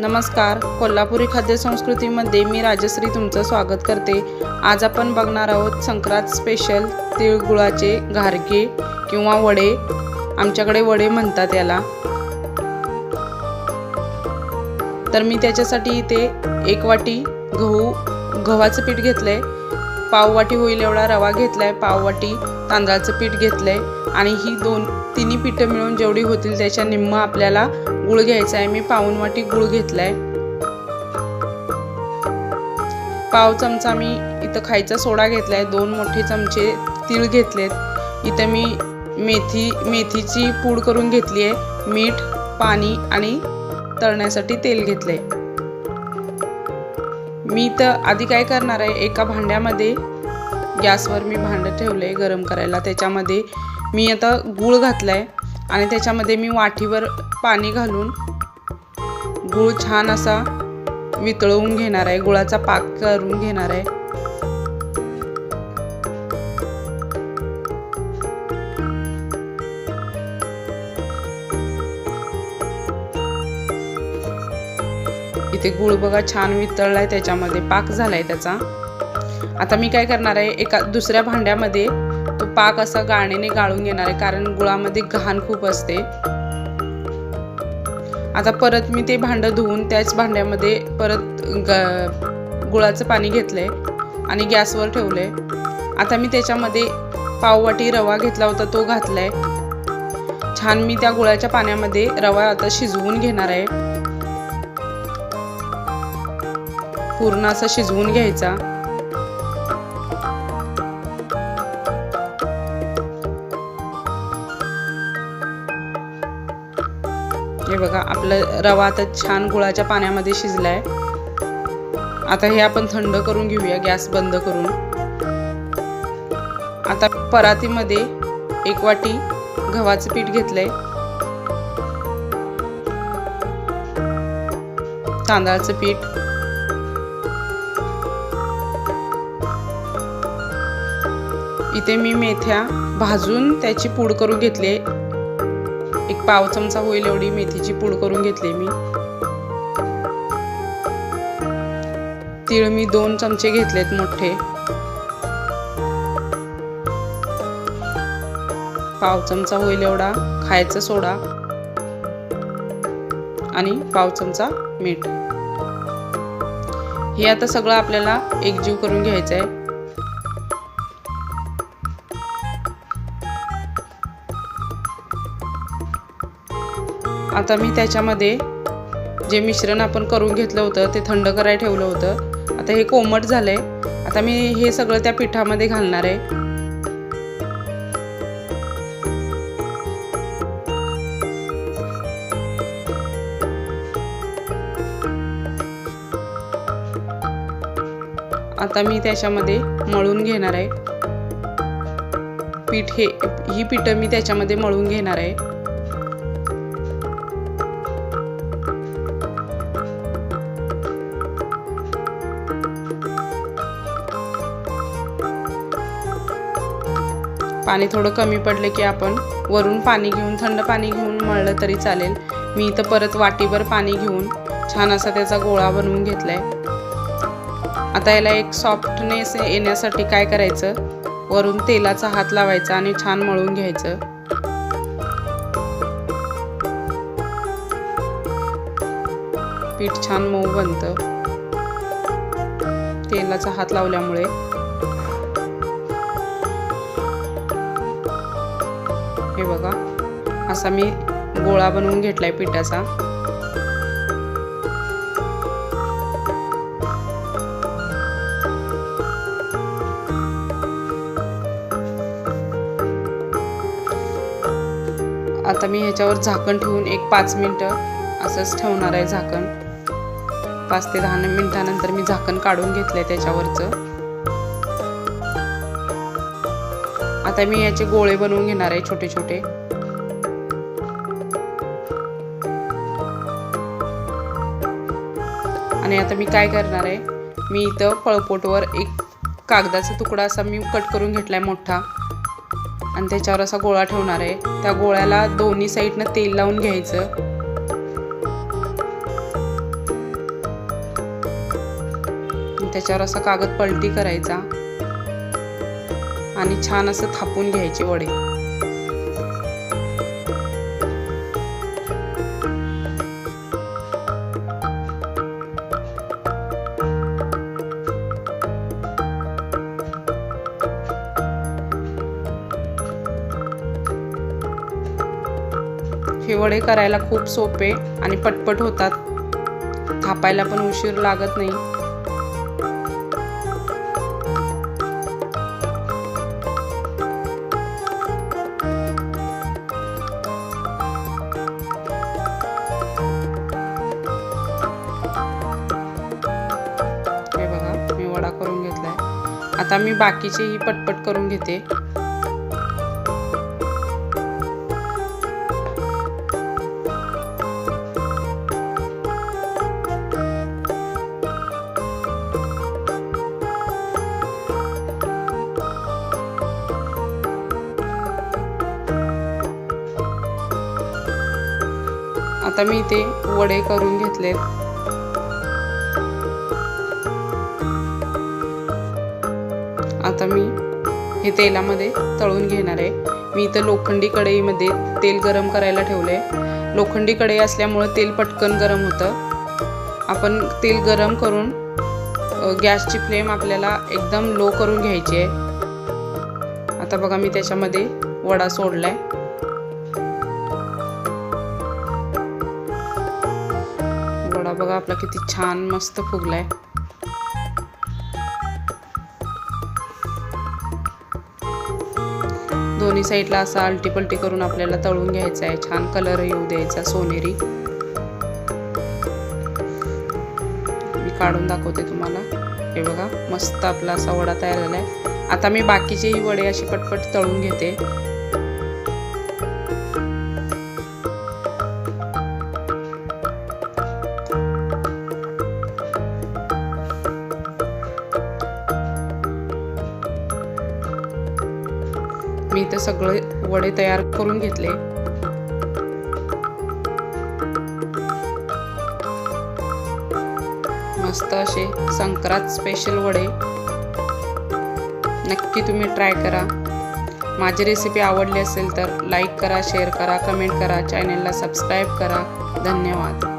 नमस्कार. कोल्हापुरी खाद्यसंस्कृतीमध्ये मी राजश्री तुमचं स्वागत करते. आज आपण बघणार आहोत संक्रांत स्पेशल तिळगुळाचे घारगे किंवा वडे. आमच्याकडे वडे म्हणतात याला. तर मी त्याच्यासाठी इथे एक वाटी गहू गव्हाचं पीठ घेतलंय. पाववाटी होईल एवढा रवा घेतलाय पाववाटी तांदळाचं पीठ घेतलंय. आणि ही दोन तिन्ही पीठं मिळून जेवढी होतील त्याच्या निम्म आपल्याला गुळ घ्यायचा आहे मी पाऊन वाटी गुळ घेतलाय. पाव चमचा मी इथं खायचा सोडा घेतलाय. दोन मोठे चमचे तीळ घेतलेत. इथं मी मेथी मेथीची पूड करून घेतली आहे मीठ पाणी आणि तळण्यासाठी तेल घेतलंय. मी इथं आधी काय करणार आहे एका भांड्यामध्ये गॅसवर मी भांडं ठेवलं आहे गरम करायला. त्याच्यामध्ये मी आता गूळ घातला आहे आणि त्याच्यामध्ये मी वाटीवर पाणी घालून गूळ छान असा वितळवून घेणार आहे. गुळाचा पाक करून घेणार आहे. इथे गुळ बघा छान वितळला आहे त्याच्यामध्ये पाक झालाय त्याचा. आता मी काय करणार आहे एका दुसऱ्या भांड्यामध्ये पाक असा गाण्याने गाळून घेणार आहे कारण गुळामध्ये घाण खूप असते. आता परत मी ते भांडं धुवून त्याच भांड्यामध्ये परत ग गुळाचं पाणी घेतलंय आणि गॅसवर ठेवलंय. आता मी त्याच्यामध्ये पाववाटी रवा घेतला होता तो घातलाय. छान मी त्या गुळाच्या पाण्यामध्ये रवा आता शिजवून घेणार आहे. पूर्ण असा शिजवून घ्यायचा. हे बघा आपलं रवा आता छान गुळाच्या पाण्यामध्ये शिजलाय. आता हे आपण थंड करून घेऊया गॅस बंद करून. आता परातीमध्ये एक वाटी गव्हाचं पीठ घेतलंय. तांदळाचं पीठ. इथे मी मेथ्या भाजून त्याची पूड करून घेतली पाव चमचा होईल एवढी मेथीची पूड करून घेतली मी. तीळ मी दोन चमचे घेतलेत मोठे. पाव चमचा होईल एवढा खायचा सोडा. आणि पाव चमचा मीठ. हे आता सगळं आपल्याला एकजीव करून घ्यायचं आहे आता मी त्याच्यामध्ये जे मिश्रण आपण करून घेतलं होतं ते थंड करायला ठेवलं होतं. आता हे कोमट झालंय. आता मी हे सगळं त्या पिठामध्ये घालणार आहे. आता मी त्याच्यामध्ये मळून घेणार आहे. पीठ हे ही पिठं मी त्याच्यामध्ये मळून घेणार आहे. पाणी थोडं कमी पडलं की आपण वरून पाणी घेऊन थंड पाणी घेऊन मळलं तरी चालेल. मी इथं परत वाटीभर पाणी घेऊन छान असा त्याचा गोळा बनवून घेतला आहे आता याला एक सॉफ्टनेस येण्यासाठी काय करायचं? वरून तेलाचा हात लावायचा आणि छान मळून घ्यायचं. पीठ छान मऊ बनतं. तेलाचा हात लावल्यामुळे हे बघा. असा मी गोळा बनवून घेतलाय पिठाचा. आता मी ह्याच्यावर झाकण ठेवून एक पाच मिनटं असंच ठेवणार आहे झाकण. पाच ते दहा मिनटानंतर मी झाकण काढून घेतलंय त्याच्यावरचं. आता मी याचे गोळे बनवून घेणार आहे छोटे छोटे. आणि आता मी काय करणार आहे मी इथं पळपोटवर एक कागदाचा तुकडा असा मी कट करून घेतलाय मोठा. आणि त्याच्यावर असा गोळा ठेवणार आहे. त्या गोळ्याला दोन्ही साईडनं तेल लावून घ्यायचं. त्याच्यावर असा कागद पलटी करायचा. आणि छान असं थापून घ्यायचे वडे. हे वडे करायला खूप सोपे आणि पटपट होतात. थापायला पण उशीर लागत नाही. आता मी बाकीचेही पटपट करून घेते. आता मी इथे वडे करून घेतलेत. आता मी हे तेलामध्ये तळून घेणार आहे. मी इथं लोखंडी कढईमध्ये तेल गरम करायला ठेवलं आहे लोखंडी कढई असल्यामुळं तेल पटकन गरम होतं. आपण तेल गरम करून गॅसची फ्लेम आपल्याला एकदम लो करून घ्यायची आहे. आता बघा मी त्याच्यामध्ये वडा सोडलाय. वडा बघा आपला किती छान मस्त फुगलाय. दोन्ही साईडला असा अलटीपलटी करून आपल्याला तळून घ्यायचा आहे. छान कलर येऊ द्यायचा सोनेरी. मी काढून दाखवते तुम्हाला. हे बघा मस्त आपला असा वडा तयार झाला आहे आता मी बाकीचेही वडे अशी पटपट तळून घेते. मी इथे सगळे वडे तयार करून घेतले. मस्त असे संक्रांत स्पेशल वडे. नक्की तुम्ही ट्राय करा. माझी रेसिपी आवडली असेल तर लाईक करा शेअर करा कमेंट करा चॅनलला सबस्क्राईब करा. धन्यवाद.